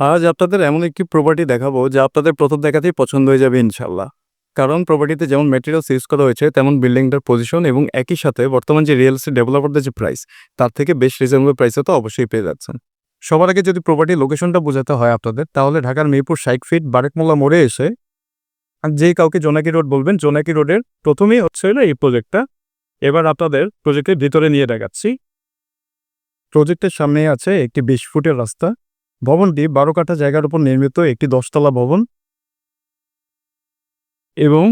আজ আপনাদের এমন একটি প্রপার্টি দেখাবো যা আপনাদের প্রথম দেখাতেই পছন্দ হয়ে যাবে ইনশাল্লাহ কারণ প্রপার্টিতে যেমন ম্যাটেরিয়ালস ইউজ করা হয়েছে, তেমন বিল্ডিংটার পজিশন এবং একই সাথে বর্তমান যে রিয়েল এস্টেট ডেভেলপারদের যে প্রাইস তার থেকে বেশ রিজনেবল প্রাইসে তো অবশ্যই পেয়ে যাচ্ছেন। সবার আগে যদি প্রপার্টির লোকেশনটা বোঝাতে হয় আপনাদের, তাহলে ঢাকার মিরপুর ষাট ফিট বারেকমোল্লা মোড়ে এসে যে কাউকে জোনাকি রোড বলবেন, জোনাকি রোডের প্রথমেই হচ্ছে এই প্রজেক্টটা এবার আপনাদের প্রজেক্টের ভিতরে নিয়ে দেখাচ্ছি। প্রজেক্টের সামনে আছে একটি বিশ ফুটের রাস্তা। ভবনটি বারো কাঠা জায়গার উপর নির্মিত একটি দশতলা ভবন এবং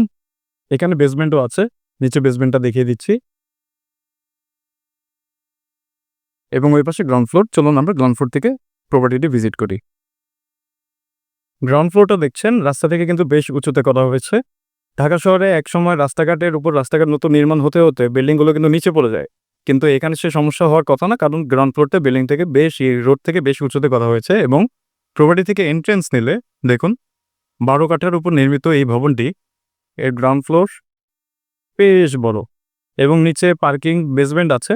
এখানে বেসমেন্টও আছে। নিচে বেসমেন্টটা দেখিয়ে দিচ্ছি। এবং ওই পাশে গ্রাউন্ড ফ্লোর চলুন আমরা গ্রাউন্ড ফ্লোর থেকে প্রপার্টিটি ভিজিট করি। গ্রাউন্ড ফ্লোরটা দেখছেন, রাস্তা থেকে কিন্তু বেশ উঁচুতে করা হয়েছে। ঢাকা শহরে একসময় রাস্তাঘাটের উপর রাস্তাঘাট নতুন নির্মাণ হতে হতে বিল্ডিংগুলো কিন্তু নিচে পড়ে যায়। কিন্তু এখানে সে সমস্যা হওয়ার কথা না, কারণ গ্রাউন্ড ফ্লোরটা বিল্ডিং থেকে বেশ রোড থেকে বেশ উঁচুতে করা হয়েছে এবং প্রপার্টি থেকে এন্ট্রেন্স নিলে, দেখুন, বারো কাঠার উপর নির্মিত এই ভবনটি, এর গ্রাউন্ড ফ্লোর বেশ বড় এবং নিচে পার্কিং বেসমেন্ট আছে,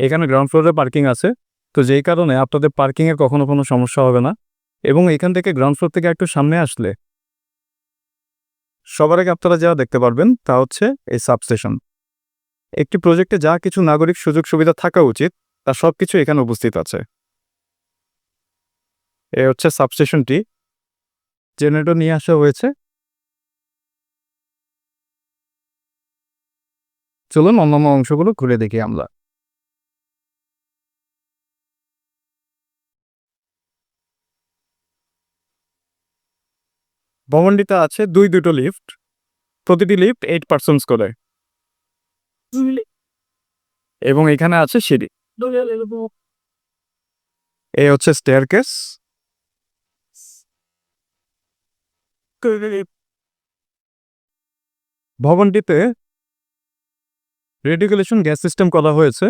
এখানে গ্রাউন্ড ফ্লোরে পার্কিং আছে। তো যেই কারণে আপনাদের পার্কিংয়ের কখনো কোনো সমস্যা হবে না এবং এখান থেকে গ্রাউন্ড ফ্লোর থেকে একটু সামনে আসলে সবার আগে আপনারা যা দেখতে পারবেন তা হচ্ছে এই সাবস্টেশন একটি প্রজেক্টে যা কিছু নাগরিক সুযোগ সুবিধা থাকা উচিত, তা সব কিছু এখানে উপস্থিত আছে। এ হচ্ছে সাবস্টেশনটি জেনারেটর নিয়ে আসা হয়েছে। চলুন অন্যান্য অংশগুলো ঘুরে দেখি আমরা। ভবনটিতে আছে দুই দুটো লিফট। প্রতিটি লিফট এইট পার্সেন্টস করে। এবং এখানে আছে সিঁড়ি। এই হচ্ছে স্টেয়ার কেস ভবনটিতে রেডিকুলেশন গ্যাস সিস্টেম করা হয়েছে।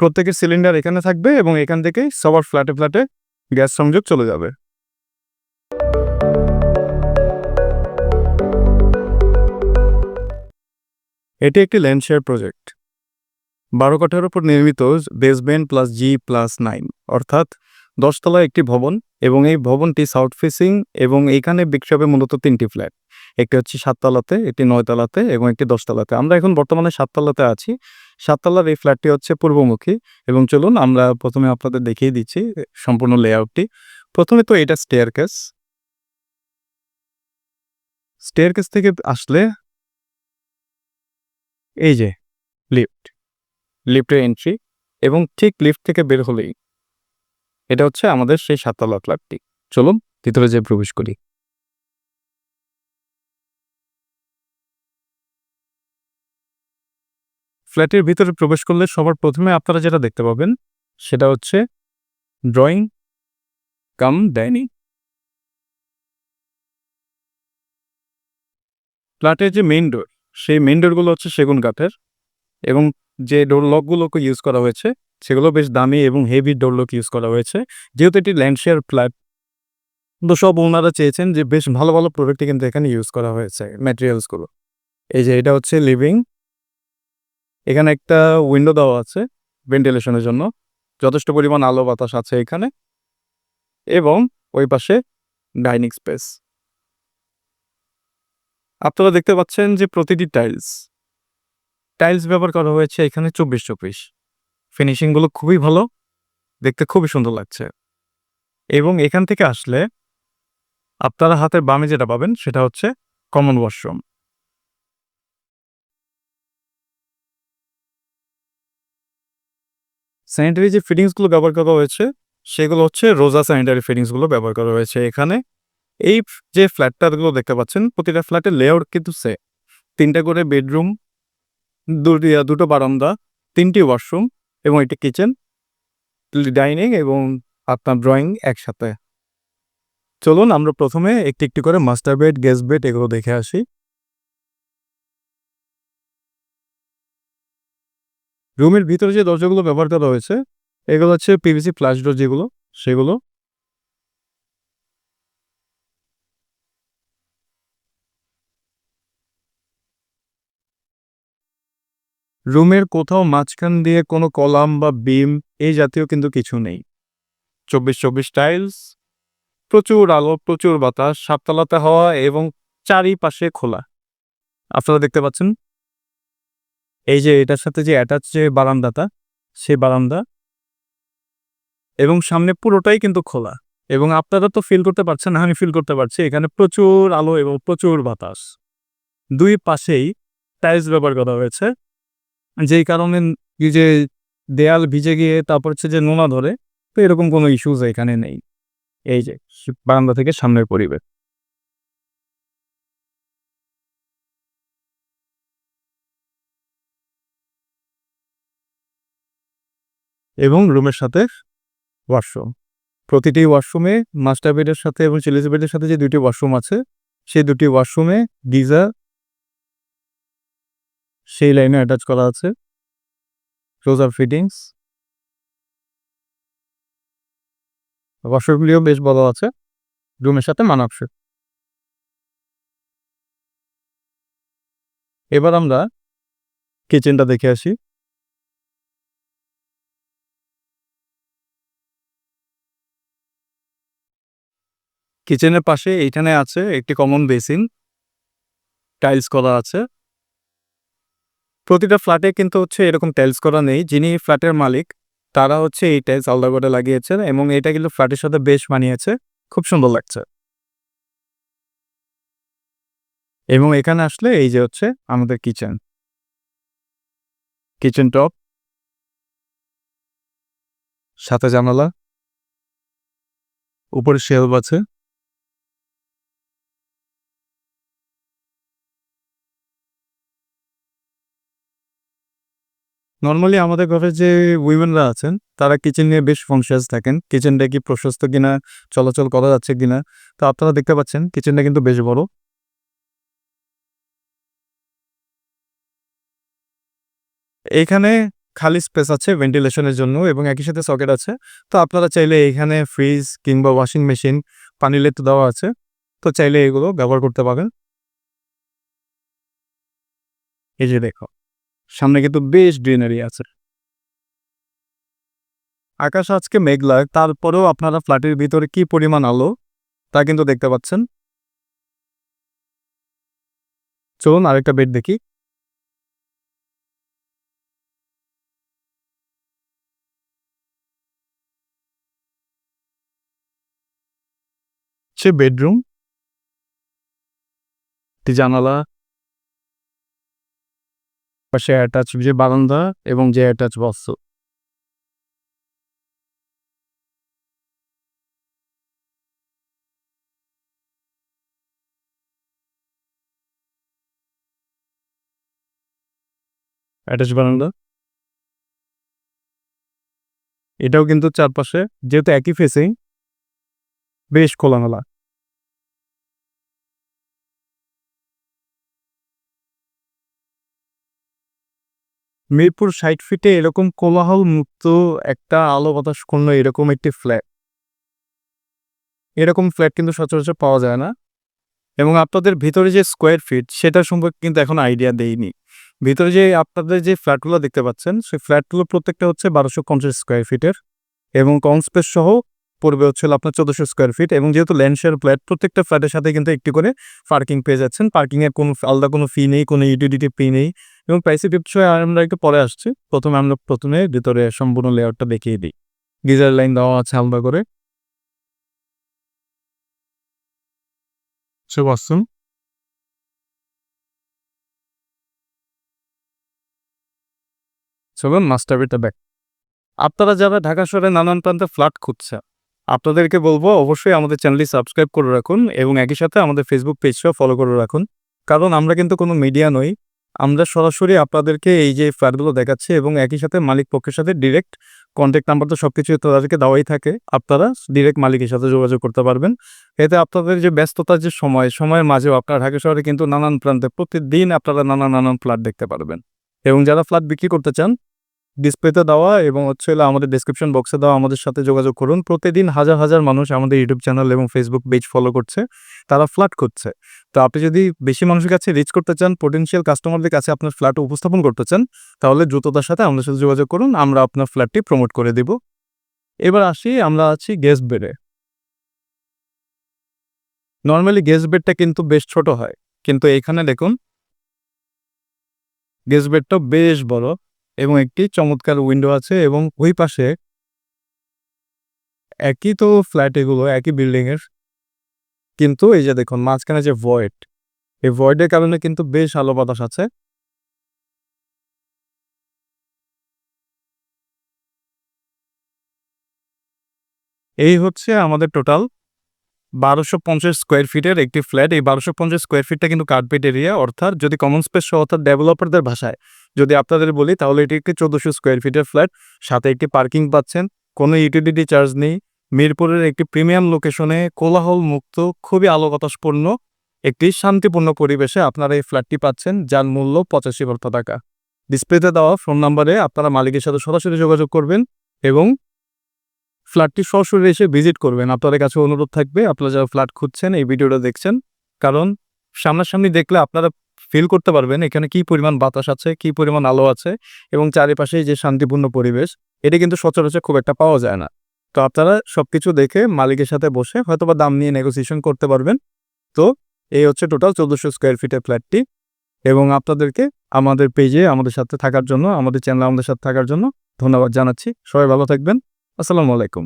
প্রত্যেকের সিলিন্ডার এখানে থাকবে এবং এখান থেকে সবার ফ্ল্যাটে ফ্ল্যাটে গ্যাস সংযোগ চলে যাবে। এটি একটি ল্যান্ডশেয়ার প্রজেক্ট। বারো কাঠার উপর নির্মিত basement plus G plus nine, অর্থাৎ দশতলা একটি ভবন এবং এই ভবনটি সাউথ ফেসিং এবং এইখানে বিক্রি হবে মূলত তিনটি ফ্ল্যাট। একটি হচ্ছে সাততলাতে, একটি নয়তলাতে এবং একটি দশতলাতে। আমরা এখন বর্তমানে সাততলাতে আছি। সাততলার এই ফ্ল্যাটটি হচ্ছে পূর্বমুখী এবং চলুন আমরা প্রথমে আপনাদের দেখিয়ে দিচ্ছি সম্পূর্ণ লেআউটটি। প্রথমে তো এটা স্টেয়ার কেস স্টেয়ার কেস থেকে আসলে এই যে লিফট লিফটের এন্ট্রি এবং ঠিক লিফট থেকে বের হলেই এটা হচ্ছে আমাদের সেই সাততলা ফ্ল্যাটটি চলুন ভিতরে যে প্রবেশ করি। ফ্ল্যাটের ভিতরে প্রবেশ করলে সবার প্রথমে আপনারা যেটা দেখতে পাবেন, সেটা হচ্ছে ড্রয়িং কাম ডাইনিং ফ্ল্যাটের যে মেইন ডোর সেই মেন ডোরগুলো হচ্ছে সেগুন কাঠের এবং যে ডোর লকগুলোকে ইউজ করা হয়েছে, সেগুলো বেশ দামি এবং হেভি ডোর লক ইউজ করা হয়েছে। যেহেতু এটি ল্যান্ডশেয়ার ফ্ল্যাট তো সব ওনারা চেয়েছেন যে বেশ ভালো ভালো প্রোডাক্টই কিন্তু এখানে ইউজ করা হয়েছে ম্যাটেরিয়ালসগুলো এই যে এটা হচ্ছে লিভিং এখানে একটা উইন্ডো দেওয়া আছে ভেন্টিলেশনের জন্য। যথেষ্ট পরিমাণ আলো বাতাস আছে এখানে এবং ওই পাশে ডাইনিং স্পেস আপনারা দেখতে পাচ্ছেন যে প্রতিটি টাইলস টাইলস ব্যবহার করা হয়েছে এখানে চব্বিশ চব্বিশ। ফিনিশিংগুলো খুবই ভালো, দেখতে খুবই সুন্দর লাগছে। এবং এখান থেকে আসলে আপনারা হাতের বামে যেটা পাবেন সেটা হচ্ছে কমন ওয়াশরুম স্যানিটারি যে ফিটিংসগুলো ব্যবহার করা হয়েছে, সেগুলো হচ্ছে রোজা স্যানিটারি ফিটিংসগুলো ব্যবহার করা হয়েছে এখানে। এই যে ফ্ল্যাটটাগুলো দেখতে পাচ্ছেন, প্রতিটা ফ্ল্যাটের লেআউট কিন্তু সে তিনটা করে বেডরুম দুটি, দুটো বারান্দা, তিনটি ওয়াশরুম এবং একটি কিচেন ডাইনিং এবং আপনার ড্রয়িং একসাথে। চলুন আমরা প্রথমে একটি একটি করে মাস্টার বেড গেস্ট বেড এগুলো দেখে আসি। রুমের ভিতরে যে দরজাগুলো ব্যবহার করা হয়েছে, এগুলো হচ্ছে পিভিসি ফ্ল্যাশ ডোর যেগুলো, সেগুলো। রুমের কোথাও মাঝখান দিয়ে কোনো কলাম বা বিম, এই জাতীয় কিন্তু কিছু নেই। চব্বিশ চব্বিশ টাইলস, প্রচুর আলো, প্রচুর বাতাস সাততলাতে হওয়া এবং চারিপাশে খোলা। আপনারা দেখতে পাচ্ছেন? এই যে এটার সাথে যে অ্যাটাচ যে বারান্দাটা, সেই বারান্দা। এবং সামনে পুরোটাই কিন্তু খোলা। এবং আপনারা তো ফিল করতে পারছেন, আমি ফিল করতে পারছি, এখানে প্রচুর আলো এবং প্রচুর বাতাস। দুই পাশেই টাইলস ব্যবহার করা হয়েছে। যেই কারণে যে দেয়াল ভিজে গিয়ে তারপর হচ্ছে যে নোনা ধরে, তো এরকম কোনো ইস্যুজ এখানে নেই। এই যে বারান্দা থেকে সামনের পরিবেশ। এবং রুমের সাথে ওয়াশরুম প্রতিটি ওয়াশরুমে মাস্টার বেডের সাথে এবং চিলিজ বেডের সাথে যে দুটি ওয়াশরুম আছে, সেই দুটি ওয়াশরুমে গিজার সেই লাইনে অ্যাটাচ করা আছে। ক্লোজার ফিটিংস ওয়াশরুমগুলিও বেশ বড় আছে। রুমের সাথে মানাবসই এবার আমরা কিচেনটা দেখে আসি। কিচেনের পাশে এইখানে আছে একটি কমন বেসিন টাইলস করা আছে। প্রতিটা ফ্ল্যাটে কিন্তু হচ্ছে এরকম টাইলস করা নেই। যিনি ফ্ল্যাটের মালিক, তারা হচ্ছে এই টাইলস আলাদা করে লাগিয়েছেন এবং এটা কিন্তু ফ্ল্যাটের সাথে বেশ মানিয়েছে। খুব সুন্দর লাগছে। এবং এখানে আসলে এই যে হচ্ছে আমাদের কিচেন কিচেন টপ সাথে জানালা। উপরে শেলফ আছে। নর্মালি আমাদের ঘরে যে উইমেনরা আছেন, তারা কিচেন নিয়ে বেশ কনসিয়াস থাকেন। কিচেনটা কি প্রশস্ত কিনা, চলাচল করা যাচ্ছে কিনা, তো আপনারা দেখতে পাচ্ছেন কিচেনটা কিন্তু বেশ বড়। এখানে খালি স্পেস আছে ভেন্টিলেশনের জন্য এবং একই সাথে সকেট আছে। তো আপনারা চাইলে এখানে ফ্রিজ কিংবা ওয়াশিং মেশিন পানি লেট দেওয়া আছে। তো চাইলে এগুলো ব্যবহার করতে পারেন। এই যে দেখো। সামনে কিন্তু বেশ গ্রিনারি আছে। আকাশ আজকে মেঘলা, তারপরেও আপনারা ফ্ল্যাটের ভিতরে কি পরিমাণ আলো, তা কিন্তু দেখতে পাচ্ছেন। চলুন আরেকটা বেড দেখি। সে বেডরুম জানালা পাশে অ্যাটাচ যে বারান্দা এবং যে অ্যাটাচ বস্ত্র অ্যাটাচ বারান্দা। এটাও কিন্তু চারপাশে, যেহেতু একই ফেসেই বেশ খোলামেলা। মিরপুর ষাট ফিটে এরকম কোলাহল মুক্ত একটা আলো বাতাস শূন্য এরকম একটি ফ্ল্যাট। এরকম ফ্ল্যাট কিন্তু সচরাচর পাওয়া যায় না। এবং আপনাদের ভিতরে যে স্কোয়ার ফিট, সেটা সম্পর্কে কিন্তু এখন আইডিয়া দেইনি। ভিতরে যে আপনাদের যে ফ্ল্যাটগুলো দেখতে পাচ্ছেন, সেই ফ্ল্যাটগুলো প্রত্যেকটা হচ্ছে বারোশো পঞ্চাশ স্কোয়ার ফিটের। এবং কম স্পেস সহ পড়বে হচ্ছে হলো আপনার চোদ্দোশো স্কোয়ার ফিট এবং যেহেতু ল্যান্ডশেয়ার ফ্ল্যাট প্রত্যেকটা ফ্ল্যাটের সাথে কিন্তু একটি করে পার্কিং পেয়ে যাচ্ছেন। পার্কিংয়ের কোনো আলাদা কোনো ফি নেই কোনো ইউটিলিটি ফি নেই এবং প্রাইসি বিষয়ে আমরা একটু পরে আসছি। প্রথমে আমরা প্রথমে ভিতরে সম্পূর্ণ লেয়ারটা দেখিয়ে দিই। গিজার লাইন দেওয়া আছে আলাদা করে। চলুন মাস্টার বেডটা ব্যাক আপনারা যারা ঢাকা শহরে নানান প্রান্তে ফ্ল্যাট খুঁজছেন আপনাদেরকে বলব অবশ্যই আমাদের চ্যানেলটি সাবস্ক্রাইব করে রাখুন এবং একই সাথে আমাদের ফেসবুক পেজটাও ফলো করে রাখুন। কারণ আমরা কিন্তু কোনো মিডিয়া নই। আমরা সরাসরি আপনাদেরকে এই যে ফ্ল্যাটগুলো দেখাচ্ছি এবং একই সাথে মালিক পক্ষের সাথে ডিরেক্ট কন্ট্যাক্ট নাম্বার তো সব কিছু তাদেরকে দেওয়াই থাকে। আপনারা ডিরেক্ট মালিকের সাথে যোগাযোগ করতে পারবেন। এতে আপনাদের যে ব্যস্ততার যে সময়, সময়ের মাঝেও আপনার ঢাকা শহরে কিন্তু নানান প্রান্তে প্রতিদিন আপনারা নানান নানান ফ্ল্যাট দেখতে পারবেন। এবং যারা ফ্ল্যাট বিক্রি করতে চান ডিসপ্লেতে দেওয়া এবং হচ্ছে আমাদের ডেসক্রিপশন বক্সে দেওয়া আমাদের সাথে যোগাযোগ করুন। প্রতিদিন হাজার হাজার মানুষ আমাদের ইউটিউব চ্যানেল এবং ফেসবুক পেজ ফলো করছে, তারা ফ্ল্যাট করছে। তো আপনি যদি বেশি মানুষের কাছে রিচ করতে চান পোটেনশিয়াল কাস্টমারদের কাছে আপনার ফ্ল্যাট উপস্থাপন করতে চান, তাহলে দ্রুততার সাথে আমাদের সাথে যোগাযোগ করুন, আমরা আপনার ফ্ল্যাটটি প্রমোট করে দেব। এবার আসি, আমরা আছি গেস্ট বেডে নর্মালি গেস্ট বেডটা কিন্তু বেশ ছোট হয়, কিন্তু এখানে দেখুন গেস্ট বেডটা বেশ বড়। এবং একটি চমৎকার উইন্ডো আছে এবং ওই পাশে একই তো ফ্ল্যাট এগুলো, একই বিল্ডিং এর। কিন্তু এই যে দেখুন, মাঝখানে যে ভয়েড এই ভয়েডের কারণে কিন্তু বেশ আলো বাতাস আছে। এই হচ্ছে আমাদের টোটাল বারোশো পঞ্চাশ স্কোয়ার ফিটের একটি ফ্ল্যাট এই বারোশো পঞ্চাশ স্কোয়ার ফিটটা কিন্তু কার্পেট এরিয়া অর্থাৎ যদি কমন স্পেস সহ, অর্থাৎ ডেভেলপারদের ভাষায় যদি আপনাদের বলি, তাহলে এটি একটি চোদ্দোশো স্কোয়ার ফিটের ফ্ল্যাট সাথে একটি পার্কিং পাচ্ছেন। কোনো ইউটিলিটি চার্জ নেই। মিরপুরের একটি প্রিমিয়াম লোকেশনে কোলাহল মুক্ত খুবই আলো বাতাসপূর্ণ একটি শান্তিপূর্ণ পরিবেশে আপনারা এই ফ্ল্যাটটি পাচ্ছেন, যার মূল্য পঁচাশি লক্ষ টাকা। ডিসপ্লেতে দেওয়া ফোন নাম্বারে আপনারা মালিকের সাথে সরাসরি যোগাযোগ করবেন এবং ফ্ল্যাটটি সরাসরি এসে ভিজিট করবেন। আপনাদের কাছে অনুরোধ থাকবে, আপনারা যারা ফ্ল্যাট খুঁজছেন, এই ভিডিওটা দেখছেন। কারণ সামনাসামনি দেখলে আপনারা ফিল করতে পারবেন এখানে কি পরিমাণ বাতাস আছে, কি পরিমাণ আলো আছে এবং চারিপাশে যে শান্তিপূর্ণ পরিবেশ, এটা কিন্তু সচরাচর খুব একটা পাওয়া যায় না। তো আপনারা সবকিছু দেখে মালিকের সাথে বসে হয়তোবা দাম নিয়ে নেগোসিয়েশন করতে পারবেন। তো এই হচ্ছে টোটাল চোদ্দোশো স্কোয়ার ফিটের ফ্ল্যাটটি এবং আপনাদেরকে আমাদের পেজে আমাদের সাথে থাকার জন্য, আমাদের চ্যানেলে আমাদের সাথে থাকার জন্য ধন্যবাদ জানাচ্ছি। সবাই ভালো থাকবেন। আসসালামু আলাইকুম।